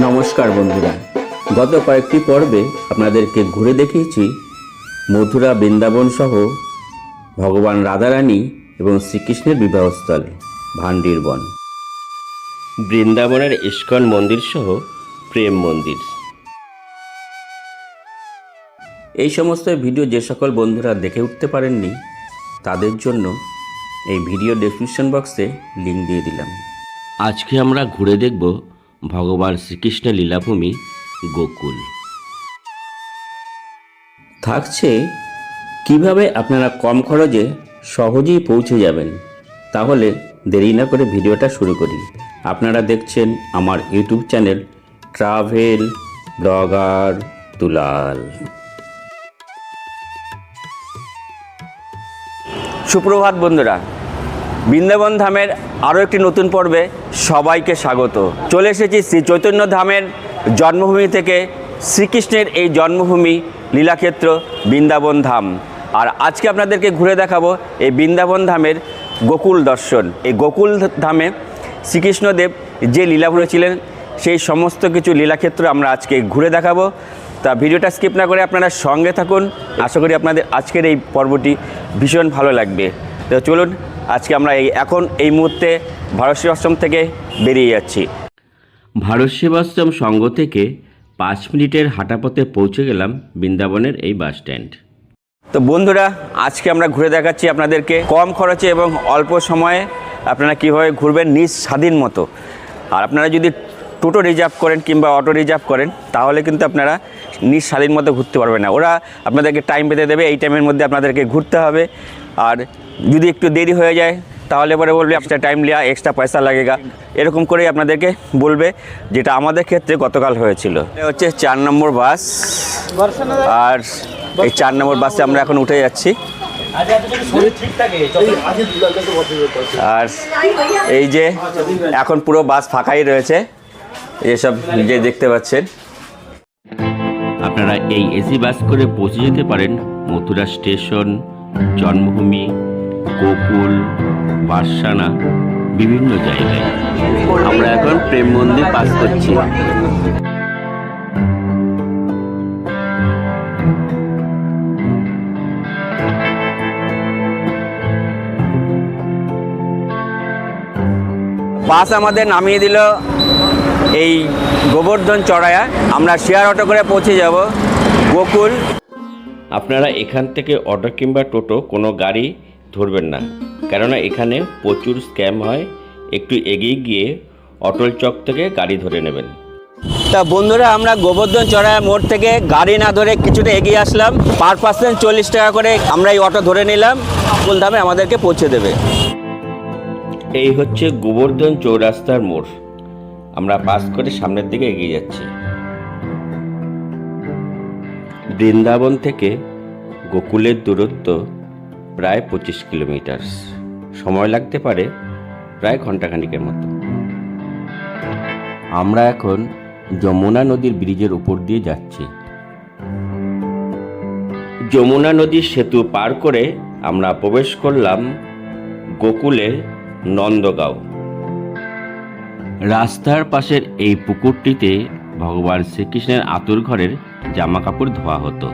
নমস্কার বন্ধুরা। গত কয়েকটি পর্বে আপনাদেরকে ঘুরে দেখিয়েছি মথুরা বৃন্দাবন সহ ভগবান রাধারানী এবং শ্রীকৃষ্ণের বিবাহস্থল ভান্ডির বন। বৃন্দাবনের ইস্কন মন্দির সহ প্রেম মন্দির। এই সমস্ত ভিডিও যে সকল বন্ধুরা দেখে উঠতে পারেননি, তাদের জন্য এই ভিডিও ডেসক্রিপশন বক্সে লিঙ্ক দিয়ে দিলাম। আজকে আমরা ঘুরে দেখব ভগবান শ্রীকৃষ্ণের লীলাভূমি, গোকুল। থাকছে কীভাবে আপনারা কম খরচে সহজেই পৌঁছে যাবেন? তাহলে দেরি না করে ভিডিওটা শুরু করি। আপনারা দেখছেন আমার YouTube channel travel blogger Dulal. সুপ্রভাত বন্ধুরা বৃন্দাবন ধামের আরও একটি নতুন পর্বে সবাইকে স্বাগত। চলে এসেছি শ্রী চৈতন্য ধামের জন্মভূমি থেকে শ্রীকৃষ্ণের এই জন্মভূমি লীলাক্ষেত্র বৃন্দাবন ধাম। আর আজকে আপনাদেরকে ঘুরে দেখাবো এই বৃন্দাবন ধামের গোকুল দর্শন। এই গোকুল ধামে শ্রীকৃষ্ণদেব যে লীলা ছিলেন, সেই সমস্ত কিছু লীলাক্ষেত্র আমরা আজকে ঘুরে দেখাবো। তা ভিডিওটা স্কিপ না করে আপনারা সঙ্গে থাকুন। আশা করি আপনাদের আজকের এই পর্বটি ভীষণ ভালো লাগবে। তো চলুন আজকে আমরা এই এখন এই মুহূর্তে ভারত আশ্রম থেকে বেরিয়ে যাচ্ছি। ভারত সেবাশ্রম সংঘ থেকে পাঁচ মিনিটের হাঁটাপথে পৌঁছে গেলাম বৃন্দাবনের এই বাস স্ট্যান্ড। তো বন্ধুরা আজকে আমরা ঘুরে দেখাচ্ছি আপনাদেরকে। কম খরচে এবং অল্প সময়ে আপনারা কীভাবে ঘুরবেন নিজ স্বাধীন মতো। আর আপনারা যদি টোটো রিজার্ভ করেন কিংবা অটো রিজার্ভ করেন তাহলে কিন্তু আপনারা নিজ স্বাধীন মতো ঘুরতে পারবেন না। ওরা আপনাদেরকে টাইম পেতে দেবে এই টাইমের মধ্যে আপনাদেরকে ঘুরতে হবে। আর যদি একটু দেরি হয়ে যায়, তাহলে পরে বলবে এক্সট্রা টাইম লিয়া এক্সট্রা পয়সা লাগেগা। এরকম করেই আপনাদেরকে বলবে, যেটা আমাদের ক্ষেত্রে গতকাল হয়েছিল। হচ্ছে চার নম্বর বাস। আর এই চার নম্বর বাসে আমরা এখন উঠে যাচ্ছি। আর এই যে এখন পুরো বাস ফাঁকাই রয়েছে, এসব যে দেখতে পাচ্ছেন। আপনারা এই এসি বাস করে পৌঁছে যেতে পারেন মথুরা স্টেশন, জন্মভূমি গোকুল বারসানা বিভিন্ন জায়গায়। আমরা এখন প্রেম মন্দির পাস করছি। বাস আমাদের নামিয়ে দিল এই গোবর্ধন চড়ায়া আমরা শেয়ার অটো করে পৌঁছে যাব। গোকুল। আপনারা এখান থেকে অটো কিংবা টোটো কোনো গাড়ি ধরবেন না। কেননা এখানে প্রচুর স্ক্যাম হয়। একটু এগিয়ে গিয়ে অটল চক থেকে গাড়ি ধরে নেবেন। তা বন্ধুরা আমরা গোবর্ধন চড়ায়া মোড় থেকে গাড়ি না ধরে কিছুটা এগিয়ে আসলাম। পার পার্সেন্ট চল্লিশ টাকা করে আমরা এই অটো ধরে নিলাম। ফুল দামে আমাদেরকে পৌঁছে দেবে। এই হচ্ছে গোবর্ধন চৌরাস্তার মোড়। আমরা পাস করে সামনের দিকে এগিয়ে যাচ্ছি। বৃন্দাবন থেকে গোকুলের দূরত্ব প্রায় পঁচিশ কিলোমিটার। সময় লাগতে পারে প্রায় ঘন্টাখানিকের মতো। আমরা এখন যমুনা নদীর ব্রিজের উপর দিয়ে যাচ্ছি। যমুনা নদীর সেতু পার করে আমরা প্রবেশ করলাম গোকুলের নন্দগাঁও। রাস্তার পাশের এই পুকুরটিতে ভগবান শ্রীকৃষ্ণের আতুর ঘরের জামা কাপড় ধোয়া হতো।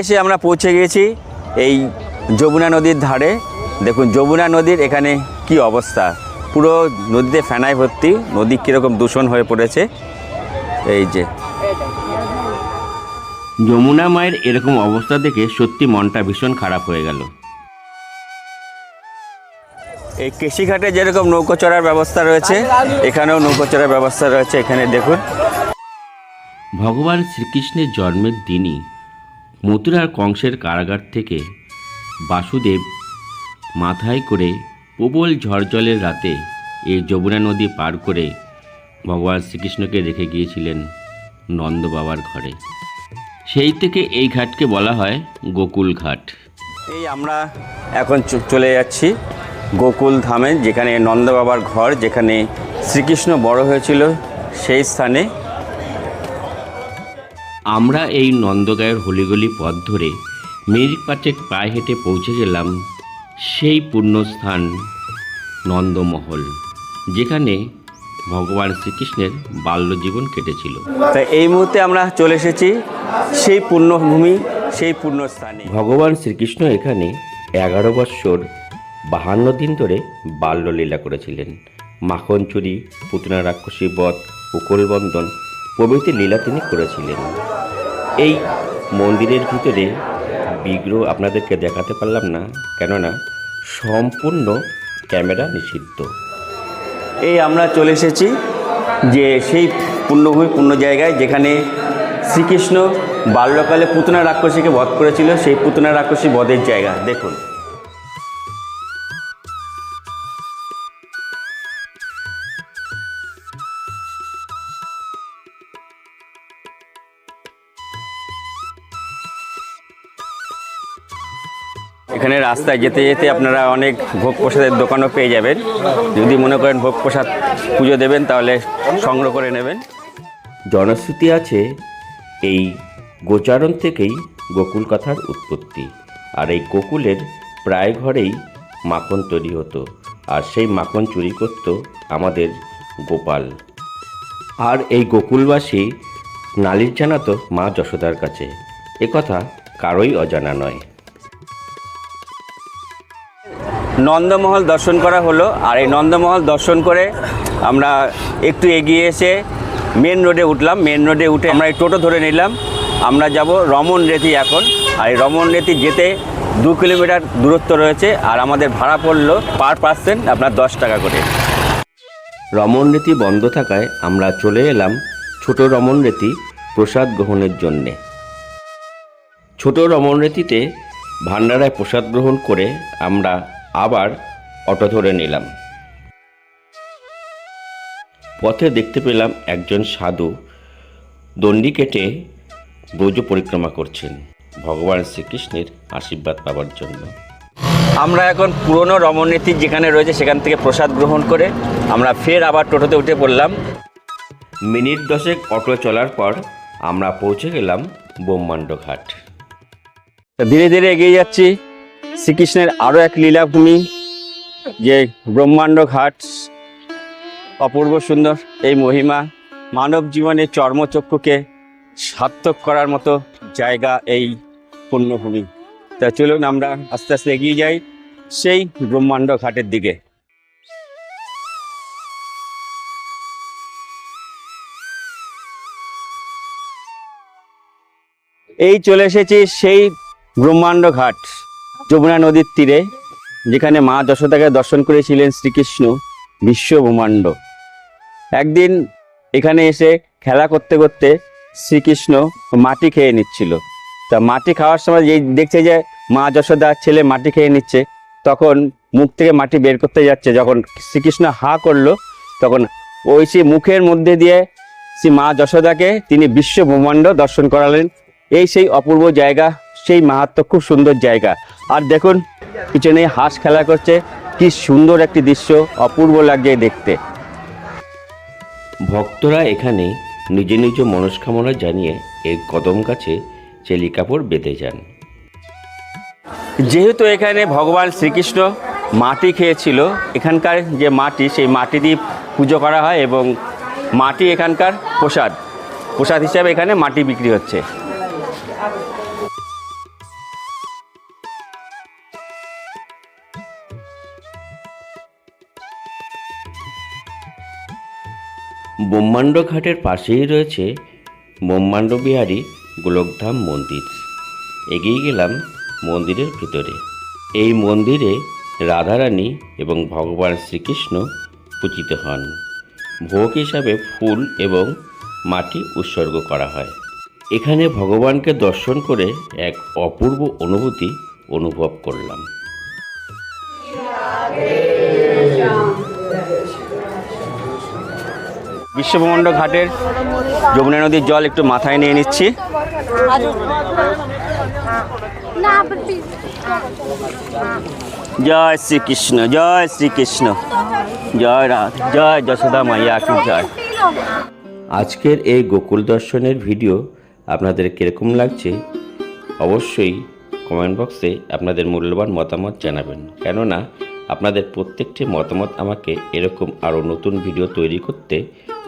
এসে আমরা পৌঁছে গেছি এই যমুনা নদীর ধারে। দেখুন যমুনা নদীর এখানে কি অবস্থা? পুরো নদীতে ফেনায় ভর্তি নদী কীরকম দূষণ হয়ে পড়েছে। এই যে। যমুনা মায়ের এরকম অবস্থা দেখে সত্যি মনটা ভীষণ খারাপ হয়ে গেল। এই কৃষিঘাটে যেরকম নৌকো চড়ার ব্যবস্থা রয়েছে এখানেও নৌকো চড়ার ব্যবস্থা রয়েছে এখানে দেখুন। ভগবান শ্রীকৃষ্ণের জন্মের দিনই মথুরার কংসের কারাগার থেকে বাসুদেব মাথায় করে প্রবল ঝড়জলের রাতে এই যমুনা নদী পার করে ভগবান শ্রীকৃষ্ণকে রেখে গিয়েছিলেন নন্দ বাবার ঘরে। সেই থেকে এই ঘাটকে বলা হয় গোকুল ঘাট। এই আমরা এখন চলে যাচ্ছি গোকুল ধামে, যেখানে নন্দ বাবার ঘর, যেখানে শ্রীকৃষ্ণ বড় হয়েছিল, সেই স্থানে আমরা এই নন্দগায়ের হলিগলি পথ ধরে মিনিট পাঁচেক পায়ে হেঁটে পৌঁছে গেলাম সেই পুণ্যস্থান নন্দমহল যেখানে ভগবান শ্রীকৃষ্ণের বাল্যজীবন কেটেছিল। তাই এই মুহূর্তে আমরা চলে এসেছি সেই পুণ্যভূমি সেই পুণ্যস্থানে ভগবান শ্রীকৃষ্ণ এখানে এগারো বৎসর বাহান্ন দিন ধরে বাল্যলীলা করেছিলেন। মাখন চুরি পুতনা রাক্ষসী বধ উকলবন্ধন প্রভৃতি লীলা তিনি করেছিলেন। এই মন্দিরের ভিতরে বিগ্রহ আপনাদেরকে দেখাতে পারলাম না, কেননা সম্পূর্ণ ক্যামেরা নিষিদ্ধ। এই আমরা চলে এসেছি যে সেই পুণ্যভূমি, পুণ্য জায়গায় যেখানে শ্রীকৃষ্ণ বাল্যকালে পুতনা রাক্ষসীকে বধ করেছিল, সেই পুতনা রাক্ষসী বধের জায়গা। দেখুন। রাস্তায় যেতে যেতে আপনারা অনেক ভোগ প্রসাদের দোকানও পেয়ে যাবেন। যদি মনে করেন ভোগ প্রসাদ পুজো দেবেন, তাহলে সংগ্রহ করে নেবেন। জনশ্রুতি আছে এই গোচারণ থেকেই গোকুল কথার উৎপত্তি। আর এই গোকুলের প্রায় ঘরেই মাখন তৈরি হতো, আর সেই মাখন চুরি করত আমাদের গোপাল। আর এই গোকুলবাসী নালিশ জানাতো মা যশোদার কাছে। একথা কারোই অজানা নয়। নন্দমহল দর্শন করা হলো আর এই নন্দমহল দর্শন করে আমরা একটু এগিয়ে এসে মেন রোডে উঠলাম। মেন রোডে উঠে আমরা এই টোটো ধরে নিলাম। আমরা যাব রমন রেতি এখন। আর এই রমন রেতি যেতে দু কিলোমিটার দূরত্ব রয়েছে আর আমাদের ভাড়া পড়ল পার পার্সেন্ট আপনার দশ টাকা করে। রমণরীতি বন্ধ থাকায় আমরা চলে এলাম ছোট রমণরীতি প্রসাদ গ্রহণের জন্যে। ছোট রমণরীতিতে ভান্ডারায় প্রসাদ গ্রহণ করে আমরা আবার অটো ধরে নিলাম। পথে দেখতে পেলাম একজন সাধু দণ্ডি কেটে ব্রজ পরিক্রমা করছেন ভগবান শ্রীকৃষ্ণের আশীর্বাদ পাওয়ার জন্য। আমরা এখন পুরনো রমণনীতি যেখানে রয়েছে সেখান থেকে প্রসাদ গ্রহণ করে আমরা ফের আবার টোটোতে উঠে পড়লাম। মিনিট দশেক অটো চলার পর আমরা পৌঁছে গেলাম ব্রহ্মাণ্ড ঘাট। ধীরে ধীরে এগিয়ে যাচ্ছি। শ্রীকৃষ্ণের আরও এক লীলাভূমি, যে ব্রহ্মাণ্ড ঘাট, অপূর্ব সুন্দর এই মহিমা মানব জীবনের চর্মচক্ষুকে সার্থক করার মতো জায়গা এই পুণ্যভূমি। তা চলুন আমরা আস্তে আস্তে এগিয়ে যাই সেই ব্রহ্মাণ্ড ঘাটের দিকে। এই চলে এসেছি সেই ব্রহ্মাণ্ড ঘাট। যমুনা নদীর তীরে, যেখানে মা যশোদাকে দর্শন করেছিলেন শ্রীকৃষ্ণ বিশ্ব ব্রহ্মাণ্ড একদিন এখানে এসে খেলা করতে করতে শ্রীকৃষ্ণ মাটি খেয়ে নিচ্ছিল। তা মাটি খাওয়ার সময় যেই দেখছে যে মা যশোদা ছেলে মাটি খেয়ে নিচ্ছে, তখন মুখ থেকে মাটি বের করতে যাচ্ছে। যখন শ্রীকৃষ্ণ হা করল, তখন ওই সে মুখের মধ্যে দিয়ে শ্রী মা যশোদাকে তিনি বিশ্ব ব্রহ্মাণ্ড দর্শন করালেন। এই সেই অপূর্ব জায়গা সেই মাহাত্ম খুব সুন্দর জায়গা। আর দেখুন পিছনে হাঁস খেলা করছে। কি সুন্দর একটি দৃশ্য অপূর্ব লাগছে দেখতে। ভক্তরা এখানে নিজ নিজ মনস্কামনা জানিয়ে এই কদম গাছে চেলি কাপড় বেঁধে যান। যেহেতু এখানে ভগবান শ্রীকৃষ্ণ মাটি খেয়েছিল এখানকার যে মাটি সেই মাটি দিয়ে পুজো করা হয় এবং মাটি এখানকার প্রসাদ। প্রসাদ হিসাবে এখানে মাটি বিক্রি হচ্ছে। ব্রহ্মাণ্ড ঘাটের পাশেই রয়েছে ব্রহ্মাণ্ড বিহারী গোলকধাম মন্দির। এগিয়ে গেলাম মন্দিরের ভিতরে। এই মন্দিরে রাধারানী এবং ভগবান শ্রীকৃষ্ণ পূজিত হন। ভোগ হিসাবে ফুল এবং মাটি উৎসর্গ করা হয়। এখানে ভগবানকে দর্শন করে এক অপূর্ব অনুভূতি অনুভব করলাম। বিশ্বব্রহ্মাণ্ড ঘাটের যমুনা নদীর জল একটু মাথায় নিয়ে নিচ্ছি। জয় শ্রীকৃষ্ণ জয় শ্রীকৃষ্ণ, জয় রাধ জয় যশোদা মাইয়া কি জয়। আজকের এই গোকুল দর্শনের ভিডিও আপনাদের কীরকম লাগছে? অবশ্যই কমেন্ট বক্সে আপনাদের মূল্যবান মতামত জানাবেন। কেননা আপনাদের প্রত্যেকটি মতামত আমাকে এরকম আরও নতুন ভিডিও তৈরি করতে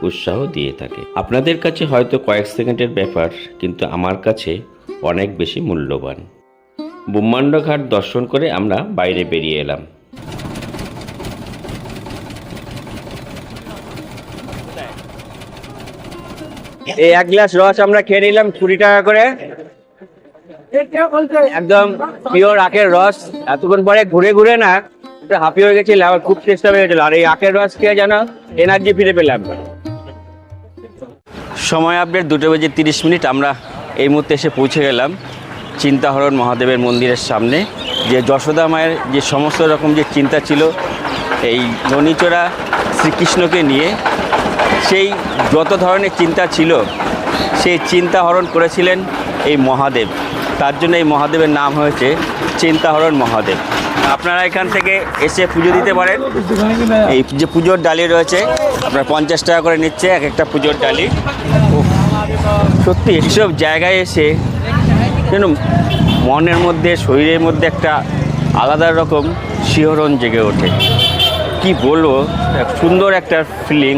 উৎসাহ দিয়ে থাকে। আপনাদের কাছে হয়তো কয়েক সেকেন্ডের ব্যাপার, কিন্তু আমার কাছে অনেক বেশি মূল্যবান। ব্রহ্মাণ্ড ঘাট দর্শন করে আমরা বাইরে বেরিয়ে এলাম। এই এক গ্লাস রস আমরা খেয়ে নিলাম কুড়ি টাকা করে। একদম পিওর আখের রস। এতক্ষণ পরে ঘুরে ঘুরে না একটু হাঁপি হয়ে গেছিল আমার খুব চেষ্টা হয়ে গেছিল। আর এই আখের রস খেয়ে যেন এনার্জি ফিরে পেলাম। সময় আপডেট দুটো বেজে তিরিশ মিনিট, আমরা এই মুহূর্তে এসে পৌঁছে গেলাম চিন্তাহরণ মহাদেবের মন্দিরের সামনে। যে যশোদা মায়ের যে সমস্ত রকম যে চিন্তা ছিল, এই ননীচোরা শ্রীকৃষ্ণকে নিয়ে, সেই যত ধরনের চিন্তা ছিল, সেই চিন্তা হরণ করেছিলেন এই মহাদেব। তার জন্য এই মহাদেবের নাম হয়েছে চিন্তাহরণ মহাদেব। আপনারা এখান থেকে এসে পুজো দিতে পারেন। এই যে পুজোর ডালি রয়েছে, আপনার পঞ্চাশ টাকা করে নিচ্ছে, এক একটা পুজোর ডালি। সত্যি এইসব জায়গায় এসে, যেন মনের মধ্যে, শরীরের মধ্যে একটা আলাদা রকম শিহরণ জেগে ওঠে। কি বলব, এক সুন্দর একটা ফিলিং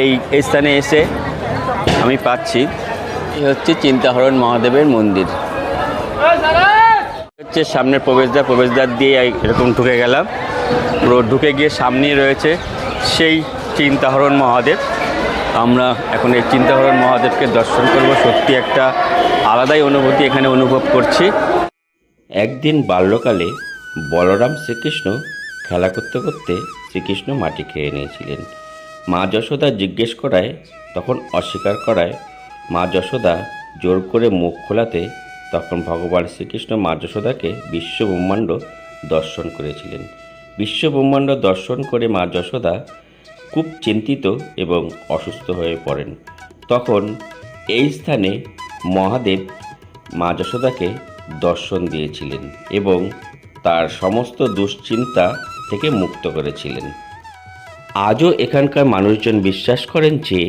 এই স্থানে এসে আমি পাচ্ছি। এই হচ্ছে চিন্তাহরণ মহাদেবের মন্দির। হচ্ছে সামনের প্রবেশদ্বার প্রবেশদ্বার দিয়ে এরকম ঢুকে গেলাম। পুরো ঢুকে গিয়ে সামনেই রয়েছে সেই চিন্তাহরণ মহাদেব। আমরা এখন এই চিন্তাহরণ মহাদেবকে দর্শন করব। সত্যি একটা আলাদাই অনুভূতি এখানে অনুভব করছি। একদিন বাল্যকালে বলরাম শ্রীকৃষ্ণ খেলা করতে করতে শ্রীকৃষ্ণ মাটি খেয়ে নিয়েছিলেন। মা যশোদা জিজ্ঞেস করায়, তখন অস্বীকার করায়, মা যশোদা জোর করে মুখ খোলাতে তখন ভগবান শ্রীকৃষ্ণ যশোদাকে বিশ্ব ব্রহ্মাণ্ড দর্শন করেছিলেন। বিশ্ব ব্রহ্মাণ্ড দর্শন করে মা যশোদা খুব চিন্তিত এবং অসুস্থ হয়ে পড়েন। তখন এই স্থানে মহাদেব মা যশোদাকে দর্শন দিয়েছিলেন এবং তার সমস্ত দুশ্চিন্তা থেকে মুক্ত করেছিলেন। আজও এখানকার মানুষজন বিশ্বাস করেন যে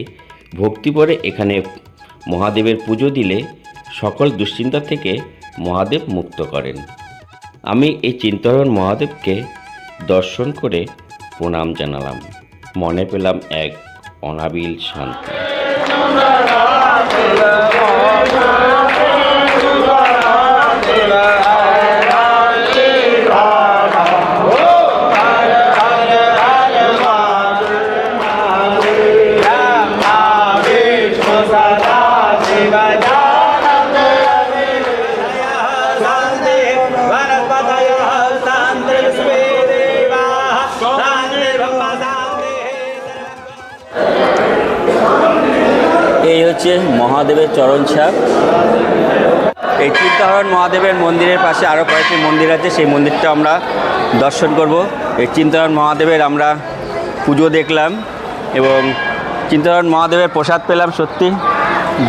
ভক্তিপরে এখানে মহাদেবের পুজো দিলে সকল দুশ্চিন্তা থেকে মহাদেব মুক্ত করেন আমি এই চিন্তরণ মহাদেবকে দর্শন করে প্রণাম জানালাম মনে পেলাম এক অনাবিল শান্তি হচ্ছে মহাদেবের চরণ ছাপ। এই চিন্তাহরণ মহাদেবের মন্দিরের পাশে আরও কয়েকটি মন্দির আছে, সেই মন্দিরটা আমরা দর্শন করব। এই চিন্তাহরণ মহাদেবের আমরা পুজো দেখলাম এবং চিন্তাহরণ মহাদেবের প্রসাদ পেলাম সত্যি।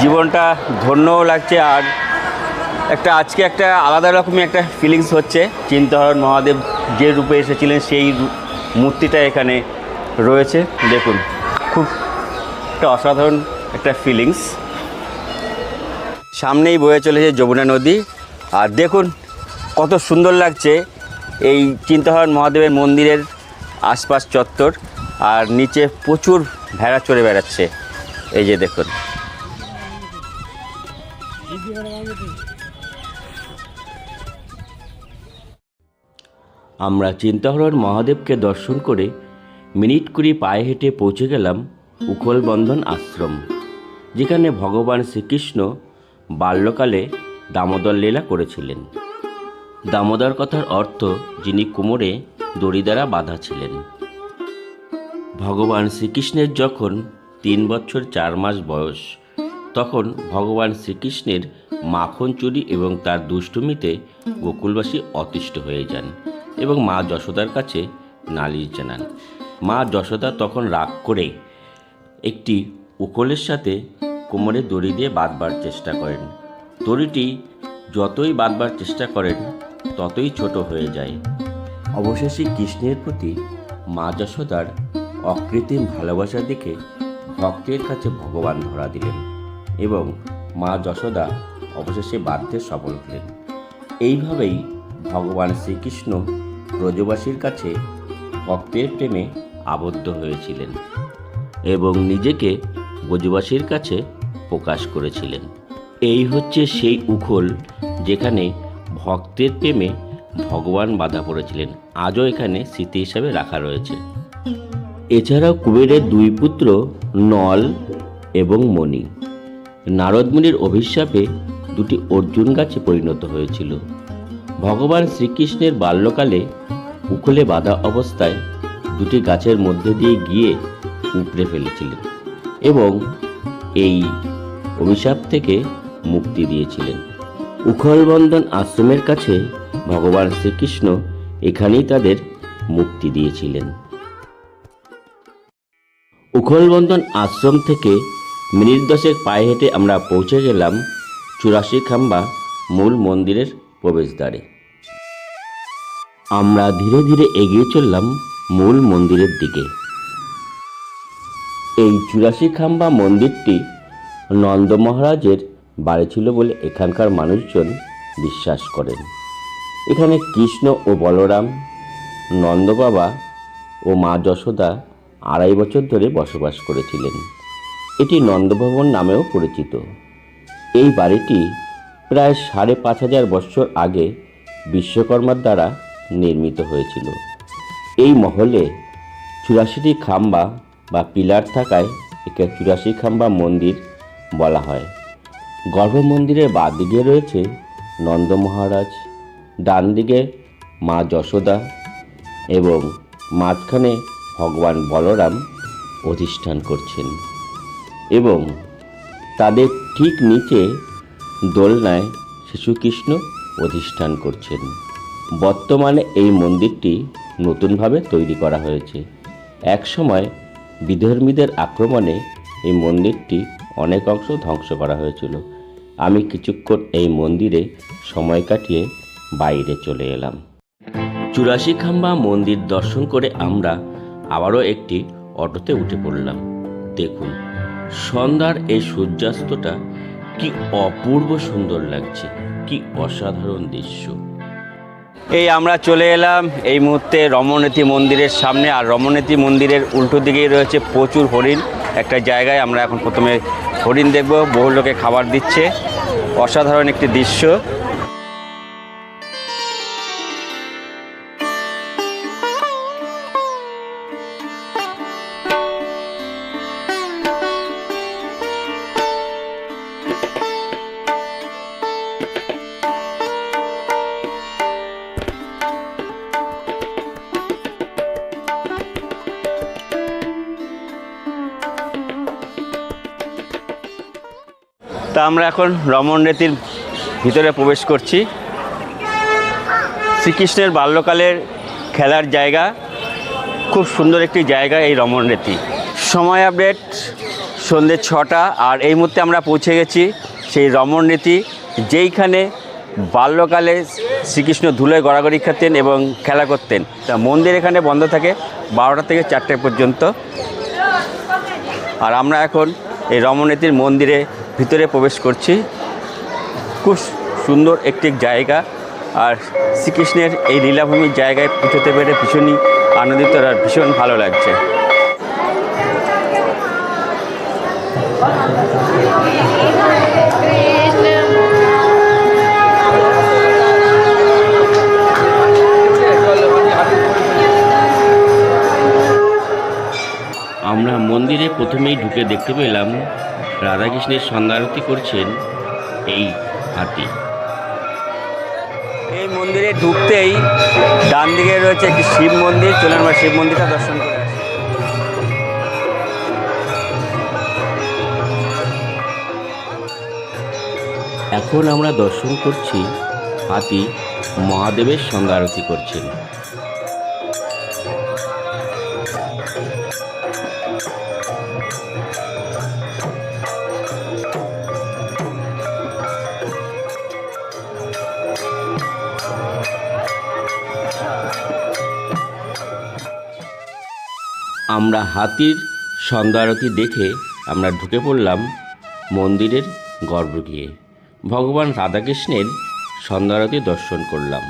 জীবনটা ধন্যও লাগছে আর একটা আজকে একটা আলাদা রকমই একটা ফিলিংস হচ্ছে। চিন্তাহরণ মহাদেব যে রূপে এসেছিলেন সেই মূর্তিটা এখানে রয়েছে। দেখুন, খুব একটা অসাধারণ একটা ফিলিংস সামনেই বয়ে চলেছে যমুনা নদী। আর দেখুন, কত সুন্দর লাগছে এই চিন্তাহরণ মহাদেবের মন্দিরের আশপাশ চত্বর। আর নিচে প্রচুর ভেড়া চড়ে বেড়াচ্ছে। এই যে দেখুন। আমরা চিন্তাহরণ মহাদেবকে দর্শন করে মিনিট কুড়ি পায়ে হেঁটে পৌঁছে গেলাম উখলবন্ধন আশ্রম। যেখানে ভগবান শ্রীকৃষ্ণ বাল্যকালে দামোদর লীলা করেছিলেন। দামোদর কথার অর্থ যিনি কোমরে দড়ি দ্বারা বাঁধা ছিলেন। ভগবান শ্রীকৃষ্ণের যখন তিন বছর চার মাস বয়স, তখন ভগবান শ্রীকৃষ্ণের মাখন চুরি এবং তার দুষ্টুমিতে গোকুলবাসী অতিষ্ঠ হয়ে যান এবং মা যশোদার কাছে নালিশ জানান। মা যশোদা তখন রাগ করে একটি উকলের সাথে কোমরে দড়ি দিয়ে বাঁধবার চেষ্টা করেন। দড়িটি যতই বাঁধবার চেষ্টা করেন, ততই ছোট হয়ে যায়। অবশেষে কৃষ্ণের প্রতি মা যশোদার অকৃত্রিম ভালোবাসা দেখে ভক্তের কাছে ভগবান ধরা দিলেন এবং মা যশোদা অবশেষে বাধ্যে সফল হলেন। এইভাবেই ভগবান শ্রীকৃষ্ণ ব্রজবাসীর কাছে ভক্তের প্রেমে আবদ্ধ হয়েছিলেন এবং নিজেকে ব্রজবাসীর কাছে প্রকাশ করেছিলেন। এই হচ্ছে সেই উখল যেখানে ভক্তের প্রেমে ভগবান বাধা পড়েছিলেন। আজও এখানে স্মৃতি হিসাবে রাখা রয়েছে। এছাড়াও কুবেরের দুই পুত্র নল এবং মণি। নারদমুনির অভিশাপে দুটি অর্জুন গাছে পরিণত হয়েছিল। ভগবান শ্রীকৃষ্ণের বাল্যকালে উখলে বাঁধা অবস্থায় দুটি গাছের মধ্যে দিয়ে গিয়ে উপড়ে ফেলেছিলেন এবং এই অভিশাপ থেকে মুক্তি দিয়েছিলেন। উখলবন্ধন আশ্রমের কাছে ভগবান শ্রীকৃষ্ণ এখানেই তাদের মুক্তি দিয়েছিলেন। উখলবন্ধন আশ্রম থেকে মিনিট দশেক পায়ে হেঁটে আমরা পৌঁছে গেলাম চুরাশি খাম্বা মূল মন্দিরের প্রবেশদ্বারে। আমরা ধীরে ধীরে এগিয়ে চললাম মূল মন্দিরের দিকে। এই চুরাশি খাম্বা মন্দিরটি নন্দ মহারাজের বাড়ি ছিল বলে এখানকার মানুষজন বিশ্বাস করেন। এখানে কৃষ্ণ ও বলরাম, নন্দ বাবা ও মা যশোদা আড়াই বছর ধরে বসবাস করেছিলেন। এটি নন্দভবন নামেও পরিচিত। এই বাড়িটি প্রায় সাড়ে পাঁচ হাজার বছর আগে বিশ্বকর্মার দ্বারা নির্মিত হয়েছিল। এই মহলে চুরাশিটি খাম্বা বা পিলার থাকায় একে চুরাশি খাম্বা মন্দির বলা হয়। গর্ভমন্দিরের বাঁ দিকে রয়েছে নন্দ মহারাজ ডান দিকে মা যশোদা এবং মাঝখানে ভগবান বলরাম অধিষ্ঠান করছেন এবং তাদের ঠিক নিচে দোলনায় শিশুকৃষ্ণ অধিষ্ঠান করছেন। বর্তমানে এই মন্দিরটি নতুনভাবে তৈরি করা হয়েছে। একসময় বিধর্মীদের আক্রমণে এই মন্দিরটি অনেক অংশ ধ্বংস করা হয়েছিল। আমি কিছুক্ষণ এই মন্দিরে সময় কাটিয়ে বাইরে চলে এলাম। চুরাশি খাম্বা মন্দির দর্শন করে আমরা আবারও একটি অটোতে উঠে পড়লাম। দেখুন, সন্ধ্যার এই সূর্যাস্তটা কি অপূর্ব সুন্দর লাগছে, কি অসাধারণ দৃশ্য। এই আমরা চলে এলাম এই মুহূর্তে রমনেতি মন্দিরের সামনে, আর রমনেতি মন্দিরের উল্টো দিকেই রয়েছে প্রচুর হরিণ। একটা জায়গায় আমরা এখন প্রথমে হরিণ দেখব। বহু লোকে খাবার দিচ্ছে। অসাধারণ একটি দৃশ্য। আমরা এখন রমন রেতির ভিতরে প্রবেশ করছি। শ্রীকৃষ্ণের বাল্যকালের খেলার জায়গা, খুব সুন্দর একটি জায়গা এই রমন রেতি। সময় আপডেট সন্ধ্যে ছটা, আর এই মুহূর্তে আমরা পৌঁছে গেছি সেই রমন রীতি, যেইখানে বাল্যকালে শ্রীকৃষ্ণ ধুলোয় গড়াগড়ি খেতেন এবং খেলা করতেন। তা মন্দির এখানে বন্ধ থাকে বারোটা থেকে চারটে পর্যন্ত। আর আমরা এখন এই রমনীতির মন্দিরে ভিতরে প্রবেশ করছি। খুব সুন্দর একটি জায়গা। আর শ্রীকৃষ্ণের এই লীলাভূমির জায়গায় পুজোতে পেরে ভীষণই আনন্দিত আর ভীষণ ভালো লাগছে। আমরা মন্দিরে প্রথমেই ঢুকে দেখতে পেলাম রাধাকৃষ্ণের সন্ধ্যারতি করছেন এই হাতি। এই মন্দিরে ঢুকতেই ডান দিকে রয়েছে একটি শিব মন্দির। চলুন আমরা শিব মন্দিরটা দর্শন করে এখন আমরা দর্শন করছি হাতি মহাদেবের সন্ধ্যা আরতি করছেন। আমরা হাতির সন্ধ্যারতি দেখে আমরা ঢুকে পড়লাম মন্দিরের গর্ভগৃহে ভগবান রাধাকৃষ্ণের সন্ধ্যারতি দর্শন করলাম।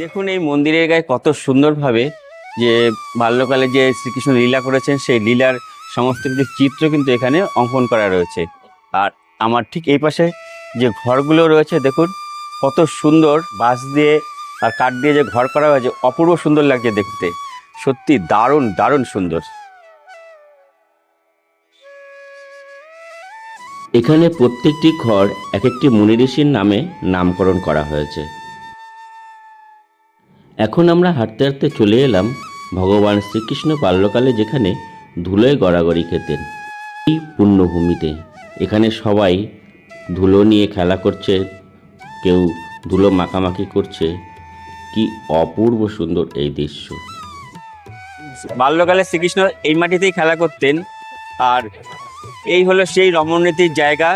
দেখুন এই মন্দিরের গায়ে কত সুন্দরভাবে যে বাল্যকালে যে শ্রীকৃষ্ণ লীলা করেছেন, সেই লীলার সমস্ত কিছু চিত্র কিন্তু এখানে অঙ্কন করা রয়েছে। আর আমার ঠিক এই পাশে যে ঘরগুলো রয়েছে, দেখুন কত সুন্দর বাঁশ দিয়ে আর কাঠ দিয়ে যে ঘর করা হয়েছে, অপূর্ব সুন্দর লাগছে দেখতে। সত্যি দারুণ দারুণ সুন্দর। এখানে প্রত্যেকটি ঘর এক একটি মুনি ঋষির নামে নামকরণ করা হয়েছে। এখন আমরা হাঁটতে হাঁটতে চলে এলাম ভগবান শ্রীকৃষ্ণ বাল্যকালে যেখানে ধুলোয় গড়াগড়ি খেতেন, এই পুণ্যভূমিতে। এখানে সবাই ধুলো নিয়ে খেলা করছে, কেউ ধুলো মাখামাখি করছে। কি অপূর্ব সুন্দর এই দৃশ্য। বাল্যকালে শ্রীকৃষ্ণ এই মাটিতেই খেলা করতেন। আর এই হলো সেই রমণনীতির জায়গা।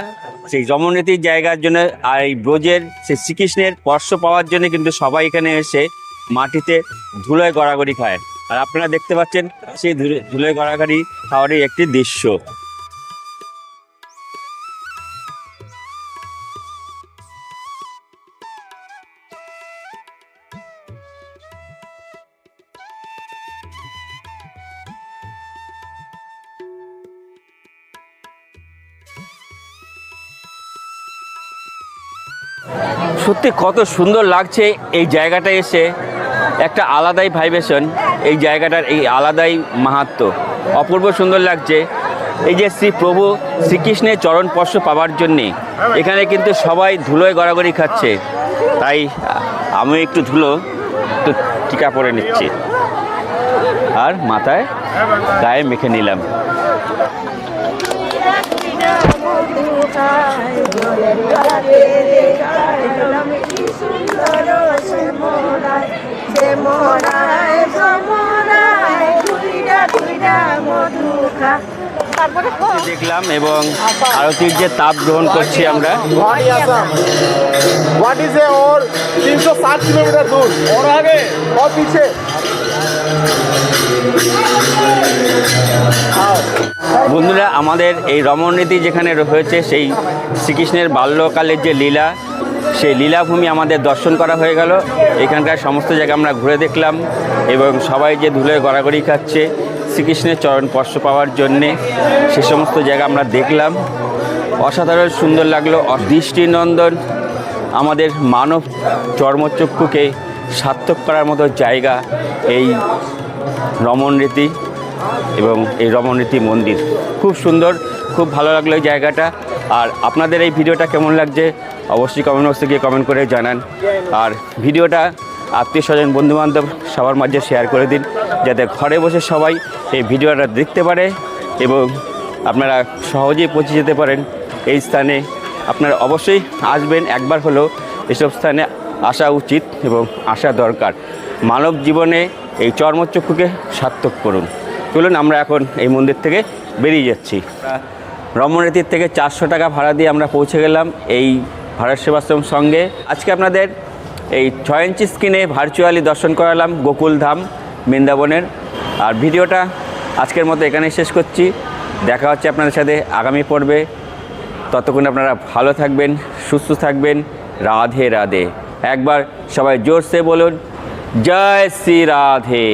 সেই রমণনীতির জায়গার জন্য আর এই ব্রজের, সেই শ্রীকৃষ্ণের স্পর্শ পাওয়ার জন্য কিন্তু সবাই এখানে এসে মাটিতে ধুলোয় গড়াগড়ি খায়। আর আপনারা দেখতে পাচ্ছেন, সেই ধুলো- ধুলোয় গড়াগড়ি খাওয়ারই একটি দৃশ্য। সত্যি কত সুন্দর লাগছে এই জায়গাটা এসে। একটা আলাদাই ভাইব্রেশন এই জায়গাটার এই আলাদাই মাহাত্ম। অপূর্ব সুন্দর লাগছে। এই যে শ্রী প্রভু শ্রীকৃষ্ণের চরণ স্পর্শ পাওয়ার জন্যে, এখানে কিন্তু সবাই ধুলোয় গড়াগড়ি খাচ্ছে। তাই আমি একটু ধুলো, একটু টিকা পরে নিচ্ছি। আর মাথায় গায়ে মেখে নিলাম। সে মরায় দেখলাম এবং আরতির যে তাপ গ্রহণ করছি আমরা। হোয়াট ইজ এ তিনশো কিলোমিটার দূর। ওর আগে বন্ধুরা আমাদের এই রমণীতি যেখানে রয়েছে সেই শ্রীকৃষ্ণের বাল্যকালের যে লীলা সেই লীলাভূমি আমাদের দর্শন করা হয়ে গেল। এখানকার সমস্ত জায়গা আমরা ঘুরে দেখলাম এবং সবাই যে ধুলে গড়াগড়ি খাচ্ছে, শ্রীকৃষ্ণের চরণ স্পর্শ পাওয়ার জন্যে সে সমস্ত জায়গা আমরা দেখলাম। অসাধারণ সুন্দর লাগল, দৃষ্টিনন্দন আমাদের মানব চর্মচক্ষুকে সার্থক করার মতো জায়গা এই রমণরীতি এবং এই রমণীতি মন্দির। খুব সুন্দর, খুব ভালো লাগল জায়গাটা। আর আপনাদের এই ভিডিওটা কেমন লাগছে অবশ্যই কমেন্ট বক্সে গিয়ে কমেন্ট করে জানান। আর ভিডিওটা আত্মীয় স্বজন, বন্ধুবান্ধব সবার মাঝে শেয়ার করে দিন, যাতে ঘরে বসে সবাই এই ভিডিওটা দেখতে পারে এবং আপনারা সহজেই পৌঁছে যেতে পারেন। এই স্থানে আপনারা অবশ্যই আসবেন, একবার হলেও এসব স্থানে আসা উচিত এবং আসা দরকার। মানব জীবনে এই চর্মচক্ষুকে সার্থক করুন। চলুন, আমরা এখন এই মন্দির থেকে বেরিয়ে যাচ্ছি। রমণীতির থেকে চারশো টাকা ভাড়া দিয়ে আমরা পৌঁছে গেলাম। এই ভারত সেবাশ্রম সঙ্গে। আজকে আপনাদের এই ছয় ইঞ্চি স্ক্রিনে ভার্চুয়ালি দর্শন করালাম গোকুল ধাম বৃন্দাবনের। আর ভিডিওটা আজকের মতো এখানেই শেষ করছি। দেখা হচ্ছে আপনাদের সাথে আগামী পর্বে। ততক্ষণ আপনারা ভালো থাকবেন, সুস্থ থাকবেন। রাধে রাধে। একবার সবাই জোরসে বলুন, জয় শ্রী রাধে।